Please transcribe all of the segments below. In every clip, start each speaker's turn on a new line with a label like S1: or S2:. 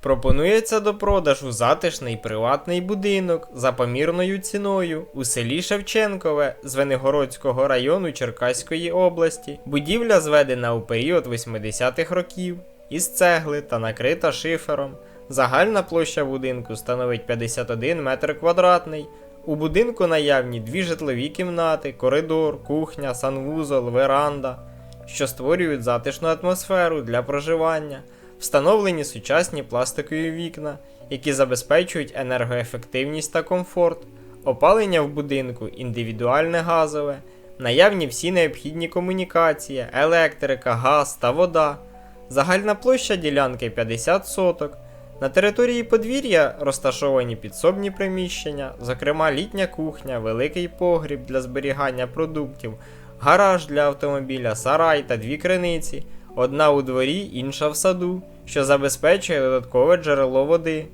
S1: Пропонується до продажу затишний приватний будинок за помірною ціною у селі Шевченкове Звенигородського району Черкаської області. Будівля зведена у період 80-х років із цегли та накрита шифером. Загальна площа будинку становить 51 метр квадратний. У будинку наявні дві житлові кімнати, коридор, кухня, санвузол, веранда, що створюють затишну атмосферу для проживання. Встановлені сучасні пластикові вікна, які забезпечують енергоефективність та комфорт, опалення в будинку індивідуальне газове, наявні всі необхідні комунікації, електрика, газ та вода. Загальна площа ділянки 50 соток. На території подвір'я розташовані підсобні приміщення, зокрема літня кухня, великий погріб для зберігання продуктів, гараж для автомобіля, сарай та дві криниці, одна у дворі, інша в саду, що забезпечує додаткове джерело води.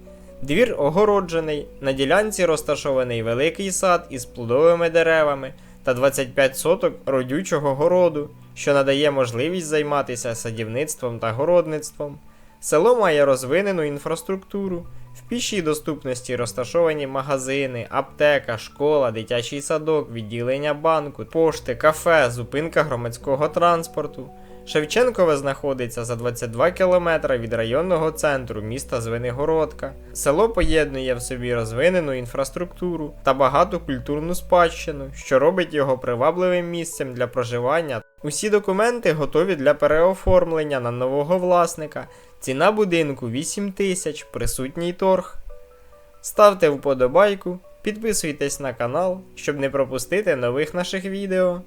S1: Двір огороджений, на ділянці розташований великий сад із плодовими деревами та 25 соток родючого городу, що надає можливість займатися садівництвом та городництвом. Село має розвинену інфраструктуру. В пішій доступності розташовані магазини, аптека, школа, дитячий садок, відділення банку, пошти, кафе, зупинка громадського транспорту. Шевченкове знаходиться за 22 кілометри від районного центру міста Звенигородка. Село поєднує в собі розвинену інфраструктуру та багату культурну спадщину, що робить його привабливим місцем для проживання. Усі документи готові для переоформлення на нового власника. Ціна будинку 8 тисяч, присутній торг. Ставте вподобайку, підписуйтесь на канал, щоб не пропустити нових наших відео.